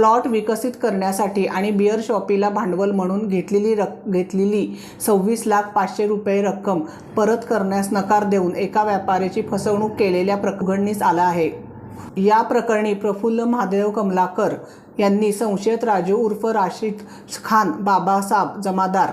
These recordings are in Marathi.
प्लॉट विकसित करण्यासाठी आणि बिअर शॉपीला भांडवल म्हणून घेतलेली रक घेतलेली सव्वीस लाख पाचशे रुपये रक्कम परत करण्यास नकार देऊन एका व्यापाऱ्याची फसवणूक केलेल्या प्रकरणीस आला आहे. या प्रकरणी प्रफुल्ल महादेव कमलाकर यांनी संशयित राजू उर्फ राशिद खान बाबासाहेब जमादार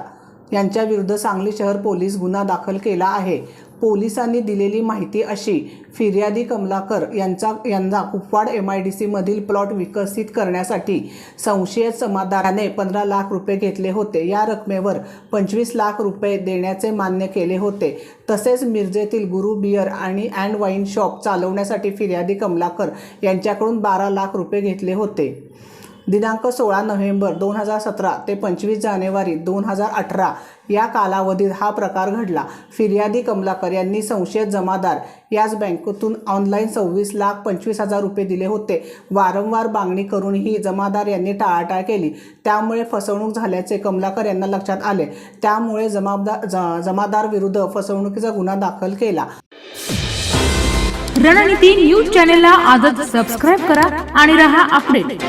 यांच्या विरुद्ध सांगली शहर पोलीस गुन्हा दाखल केला आहे. पोलिसांनी दिलेली माहिती अशी फिर्यादी कमलाकर यांचा यांना कुपवाड एम आय डी सीमधील प्लॉट विकसित करण्यासाठी संशयित समाधानाने पंधरा लाख रुपये घेतले होते. या रकमेवर पंचवीस लाख रुपये देण्याचे मान्य केले होते. तसेच मिरजेतील गुरु बियर आणि अँड वाईन शॉप चालवण्यासाठी फिर्यादी कमलाकर यांच्याकडून बारा लाख रुपये घेतले होते. दिनांक सोळा नोव्हेंबर दोन हजार सतरा ते पंचवीस जानेवारी दोन हजार अठरा या कालावधीत हा प्रकार घडला. फिर्यादी कमलाकर यांनी संशयित जमादार याच बँकेतून ऑनलाईन सव्वीस लाख पंचवीस हजार रुपये दिले होते. वारंवार मागणी करूनही जमादार यांनी टाळाटाळ केली. त्यामुळे फसवणूक झाल्याचे कमलाकर यांना लक्षात आले. त्यामुळे जमादार जमादार विरुद्ध फसवणुकीचा गुन्हा दाखल केला. रणनीती न्यूज चॅनेलला आजच सबस्क्राईब करा आणि रहा अपडेट.